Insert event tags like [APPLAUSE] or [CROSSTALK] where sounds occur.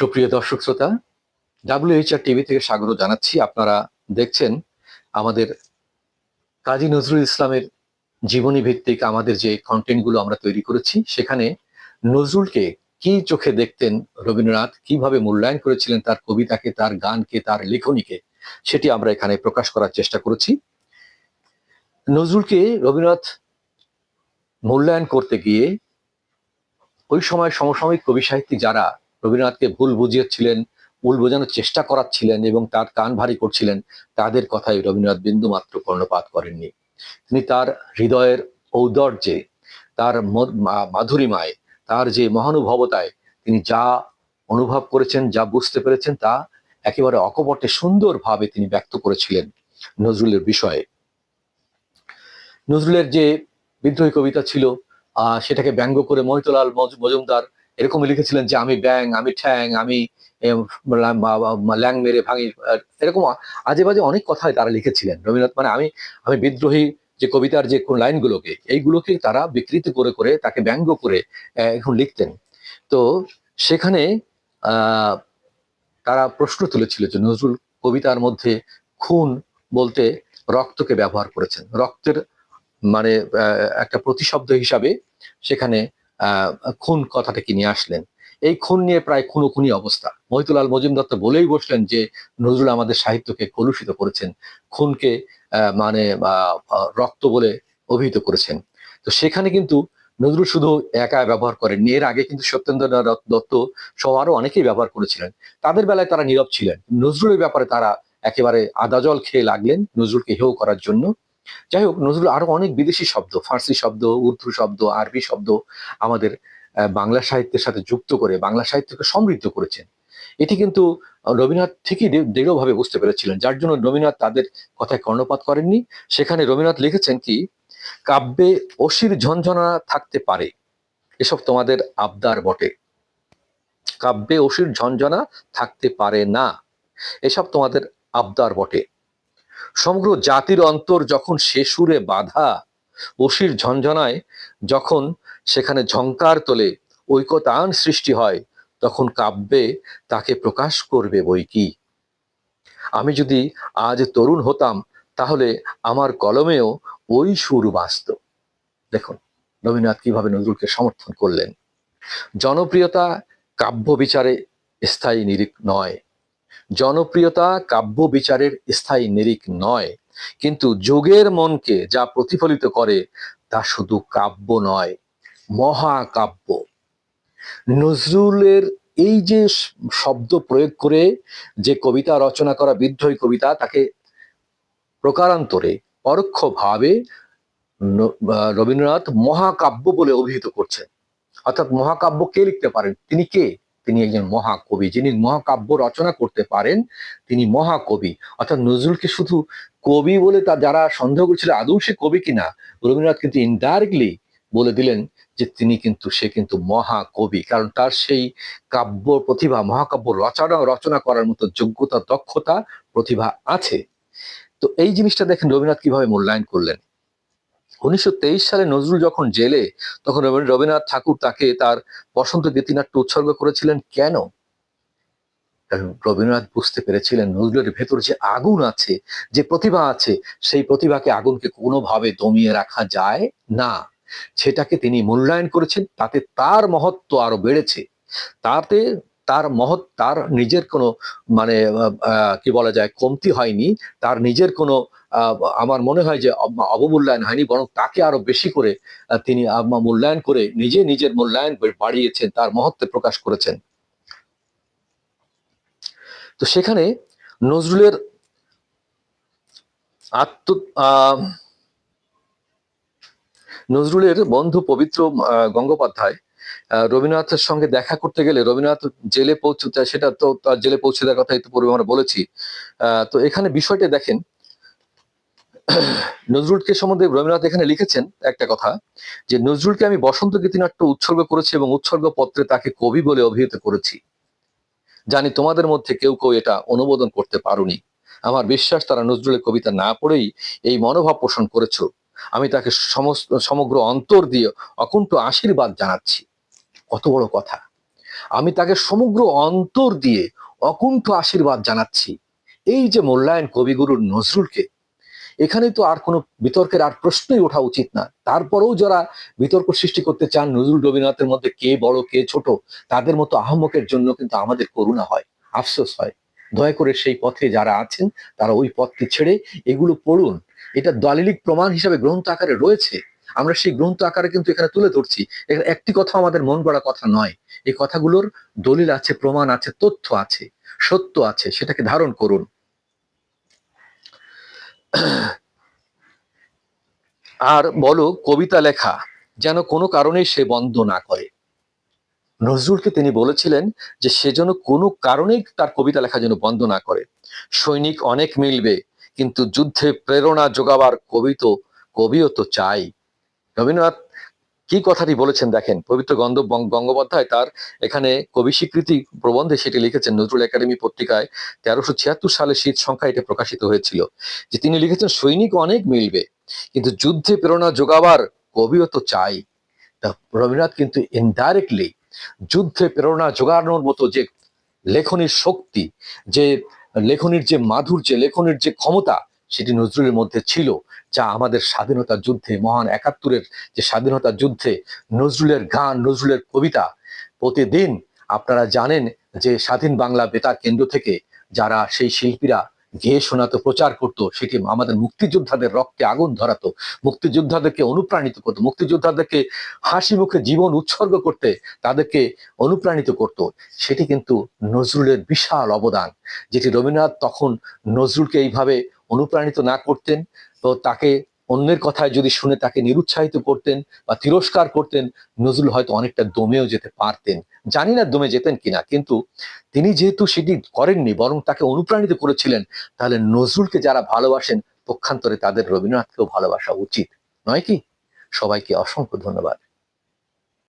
সুপ্রিয় দর্শক শ্রোতা ডাব্লিউএইচআর টিভি থেকে স্বাগত জানাচ্ছি। আপনারা দেখছেন আমাদের কাজী নজরুল ইসলামের জীবনী ভিত্তিক আমাদের যে কন্টেন্টগুলো আমরা তৈরি করেছি, সেখানে নজরুলকে কি চোখে দেখতেন রবীন্দ্রনাথ, কীভাবে মূল্যায়ন করেছিলেন তার কবিতাকে, তার গানকে, তার লেখনীকে, সেটি আমরা এখানে প্রকাশ করার চেষ্টা করেছি। নজরুলকে রবীন্দ্রনাথ মূল্যায়ন করতে গিয়ে ওই সময় সমসাময়িক কবি সাহিত্যিক যারা রবীন্দ্রনাথকে ভুল বুঝিয়েছিলেন, ভুল বোঝানোর চেষ্টা করাচ্ছিলেন এবং তার কান ভারী করছিলেন, তাদের কথাই রবীন্দ্রনাথ বিন্দুমাত্র কর্ণপাত করেননি। তিনি তার হৃদয়ের ঔদর্যে, তার মাধুরিমায়, তার যে মহানুভবতায় তিনি যা অনুভব করেছেন, যা বুঝতে পেরেছেন, তা একেবারে অকপটে সুন্দরভাবে তিনি ব্যক্ত করেছিলেন নজরুলের বিষয়ে। নজরুলের যে বিদ্রোহী কবিতা ছিল সেটাকে ব্যঙ্গ করে মহিতলাল মজ- মজুমদার এরকম লিখেছিলেন যে, আমি ব্যাং আমি ঠ্যাং, আমি ল্যাং মেরে ভাঙি। এরকম আজে বাজে অনেক কথাই তারা লিখেছিলেন। রবীন্দ্রনাথ মানে আমি আমি বিদ্রোহী যে কবিতার যে কোন লাইনগুলোকে, এইগুলোকে তারা বিকৃত করে করে, তাকে ব্যঙ্গ করে এখন লিখতেন। তো সেখানে তারা প্রশ্ন তুলেছিল যে, নজরুল কবিতার মধ্যে খুন বলতে রক্তকে ব্যবহার করেছেন। রক্তের মানে একটা প্রতিশব্দ হিসাবে সেখানে খুন কথাটাকে নিয়ে আসলেন? এই খুন নিয়ে প্রায় খুনোখুনি অবস্থা। মহিতুলাল মজুমদার তো বলেই বসলেন যে, নজরুল আমাদের সাহিত্যকে কলুষিত করেছেন, খুনকে মানে রক্ত বলে অভিহিত করেছেন। তো সেখানে কিন্তু নজরুল শুধু একা ব্যবহার করেন এর আগে কিন্তু সত্যেন্দ্রনাথ দত্ত সহ আরও অনেকেই ব্যবহার করেছিলেন। তাদের বেলায় তারা নীরব ছিলেন। নজরুলের ব্যাপারে তারা একেবারে আদা জল খেয়ে লাগলেন, নজরুলকে হেয় করার জন্য। যাই হোক নজরুল আরও অনেক বিদেশি শব্দ, ফার্সি শব্দ, উর্দু শব্দ, আরবি শব্দ আমাদের বাংলা সাহিত্যের সাথে যুক্ত করে, বাংলা সাহিত্যকে সমৃদ্ধ করেছেন। এটি কিন্তু রবীন্দ্রনাথ ঠিকই দৃঢ়ভাবে বুঝতে পেরেছিলেন। যার জন্য রবীন্দ্রনাথ তাদের কথায় কর্ণপাত করেননি। সেখানে রবীন্দ্রনাথ লিখেছেন কি, কাব্যে অসির ঝঞ্ঝনা থাকতে পারে, এসব তোমাদের আবদার বটে। কাব্যে অসির ঝঞ্ঝনা থাকতে পারে না, এসব তোমাদের আবদার বটে। সমগ্র জাতির অন্তর যখন সে সুরে বাধা অসির ঝঞ্ঝনায় যখন সেখানে ঝঙ্কার তোলে, ঐকতান সৃষ্টি হয়, তখন কাব্যে তাকে প্রকাশ করবে বই কি? আমি যদি আজ তরুণ হতাম, তাহলে আমার কলমেও ওই সুর বাঁচত দেখুন, রবীন্দ্রনাথ কীভাবে নজরুলকে সমর্থন করলেন। জনপ্রিয়তা কাব্য বিচারে স্থায়ী নিরিখ নয়। জনপ্রিয়তা কাব্য বিচারের স্থায়ী নিরিখ নয়, কিন্তু যোগের মনকে যা প্রতিফলিত করে তা শুধু কাব্য নয়, মহাকাব্য। নজরুলের এই যে শব্দ প্রয়োগ করে যে কবিতা রচনা করা বিদ্রোহী কবিতা, তাকে প্রকারান্তরে পরোক্ষভাবে রবীন্দ্রনাথ মহাকাব্য বলে অভিহিত করছেন। অর্থাৎ মহাকাব্য কে লিখতে পারেন? তিনি কে? তিনি একজন মহাকবি, যিনি মহাকাব্য রচনা করতে পারেন, তিনি মহাকবি। অর্থাৎ নজরুলকে শুধু কবি বলে তা যারা সন্দেহ করছিল, আদৌ সে কবি কিনা? রবীন্দ্রনাথ কিন্তু ইনডাইরেক্টলি বলে দিলেন যে তিনি কিন্তু, সে কিন্তু মহাকবি। কারণ তার সেই কাব্য প্রতিভা, মহাকাব্য রচনা রচনা করার মতো যোগ্যতা, দক্ষতা, প্রতিভা আছে। তো এই জিনিসটা দেখেন রবীন্দ্রনাথ কীভাবে মূল্যায়ন করলেন। উনিশশো তেইশ সালে নজরুল যখন জেলে, তখন রবীন্দ্র- রবীন্দ্রনাথ ঠাকুর তাকে তার বসন্ত গীতিনাট্য উৎসর্গ করেছিলেন কেন? কারণ রবীন্দ্রনাথ বুঝতে পেরেছিলেন নজরুলের ভেতর যে আগুন আছে, যে প্রতিভা আছে, সেই প্রতিভাকে আগুনকে কোনোভাবে দমিয়ে রাখা যায় না। সেটাকে তিনি মূল্যায়ন করেছেন, তাতে তার মহত্ব আরও বেড়েছে। তাতে তার মহৎ, তার নিজের কোনো মানে কি বলা যায়, কমতি হয়নি। তার নিজের কোনো আমার মনে হয় যে অবমূল্যায়ন হয়নি, বরং তাকে আরও বেশি করে তিনি মূল্যায়ন করে নিজে নিজের মূল্যায়ন বাড়িয়েছেন, তার মহত্বে প্রকাশ করেছেন। তো সেখানে নজরুলের আত্ম নজরুলের বন্ধু পবিত্র গঙ্গোপাধ্যায় রবীন্দ্রনাথের সঙ্গে দেখা করতে গেলে রবীন্দ্রনাথ জেলে পৌঁছতে সেটা তো তার জেলে পৌঁছে দেওয়ার কথা পূর্বে আমরা বলেছি। তো এখানে বিষয়টা দেখেন। [CLEARS THROAT] নজরুলকে সম্বন্ধে রবীন্দ্রনাথ এখানে লিখেছেন একটা কথা, যে নজরুলকে আমি বসন্ত গীতিনাট্য উৎসর্গ করেছি এবং উৎসর্গ পত্রে তাকে কবি বলে অভিহিত করেছি। জানি তোমাদের মধ্যে কেউ কেউ এটা অনুমোদন করতে পারোনি। আমার বিশ্বাস, তারা নজরুলের কবিতা না পড়েই এই মনোভাব পোষণ করেছ। আমি তাকে সমস্ত সমগ্র অন্তর দিয়ে অকুণ্ঠ আশীর্বাদ জানাচ্ছি। কত বড় কথা। আমি তাকে সমগ্র অন্তর দিয়ে অকুণ্ঠ আশীর্বাদ জানাচ্ছি। এই যে মূল্যায়ন কবিগুরুর নজরুলকে, এখানে তো আর কোনো বিতর্কের আর প্রশ্নই ওঠা উচিত না। তারপরেও যারা বিতর্ক সৃষ্টি করতে চান, নজরুল রবীন্দ্রনাথের মধ্যে কে বড়, কে ছোট, তাদের মতো আহম্মকের জন্য কিন্তু আমাদের করুণা হয়, আফসোস হয়। দয়া করে সেই পথে যারা আছেন, তারা ওই পথটি ছেড়ে এগুলো পড়ুন। এটা দলিলিক প্রমাণ হিসাবে গ্রন্থ আকারে রয়েছে। আমরা সেই গ্রন্থ আকারে কিন্তু এখানে তুলে ধরছি। এখানে একটি কথা আমাদের মন গড়া কথা নয়। এই কথাগুলোর দলিল আছে, প্রমাণ আছে, তথ্য আছে, সত্য আছে, সেটাকে ধারণ করুন। আর বলো, কবিতা লেখা যেন কোনো কারণেই সে বন্ধ না করে। নজরুলকে তিনি বলেছিলেন যে সে যেন কোনো কারণেই তার কবিতা লেখা যেন বন্ধ না করে। সৈনিক অনেক মিলবে, কিন্তু যুদ্ধে প্রেরণা যোগাবার কবি তো কবিও তো চাই। রবীন্দ্রনাথ কি কথাটি বলেছেন দেখেন, পবিত্র গন্ধ গঙ্গোপাধ্যায় তার এখানে কবি স্বীকৃতি প্রবন্ধে সেটি লিখেছেন, নজরুল একাডেমি পত্রিকায় তেরোশো ছিয়াত্তর সালে শীত সংখ্যা এটা প্রকাশিত হয়েছিল, যে তিনি লিখেছেন, সৈনিক অনেক মিলবে, কিন্তু যুদ্ধে প্রেরণা যোগাবার কবিও তো চাই। তা রবীন্দ্রনাথ কিন্তু ইনডাইরেক্টলি যুদ্ধে প্রেরণা যোগানোর মতো যে লেখনির শক্তি, যে লেখনির যে মাধুর্য, লেখনির যে ক্ষমতা সেটি নজরুলের মধ্যে ছিল, যা আমাদের স্বাধীনতা যুদ্ধে, মহান একাত্তরের যে স্বাধীনতা যুদ্ধে নজরুলের গান, নজরুলের কবিতা, প্রতিদিন আপনারা জানেন যে স্বাধীন বাংলা বেতার কেন্দ্র থেকে যারা সেই শিল্পীরা গেয়ে শোনাতো, প্রচার করতো, সেটি আমাদের মুক্তিযোদ্ধাদের রক্তে আগুন ধরাতো, মুক্তিযোদ্ধাদেরকে অনুপ্রাণিত করতো, মুক্তিযোদ্ধাদেরকে হাসি মুখে জীবন উৎসর্গ করতে তাদেরকে অনুপ্রাণিত করত। সেটি কিন্তু নজরুলের বিশাল অবদান, যেটি রবীন্দ্রনাথ তখন নজরুলকে এইভাবে অনুপ্রাণিত না করতেন, তো তাকে অন্যের কথায় যদি শুনে তাকে নিরুৎসাহিত করতেন বা তিরস্কার করতেন, নজরুল হয়তো অনেকটা দমেও যেতে পারতেন। জানি না দমে যেতেন কিনা, কিন্তু তিনি যেহেতু সেটি করেননি, বরং তাকে অনুপ্রাণিত করেছিলেন, তাহলে নজরুলকে যারা ভালোবাসেন, পক্ষান্তরে তাদের রবীন্দ্রনাথকেও ভালোবাসা উচিত। নয় কি? সবাইকে অসংখ্য ধন্যবাদ।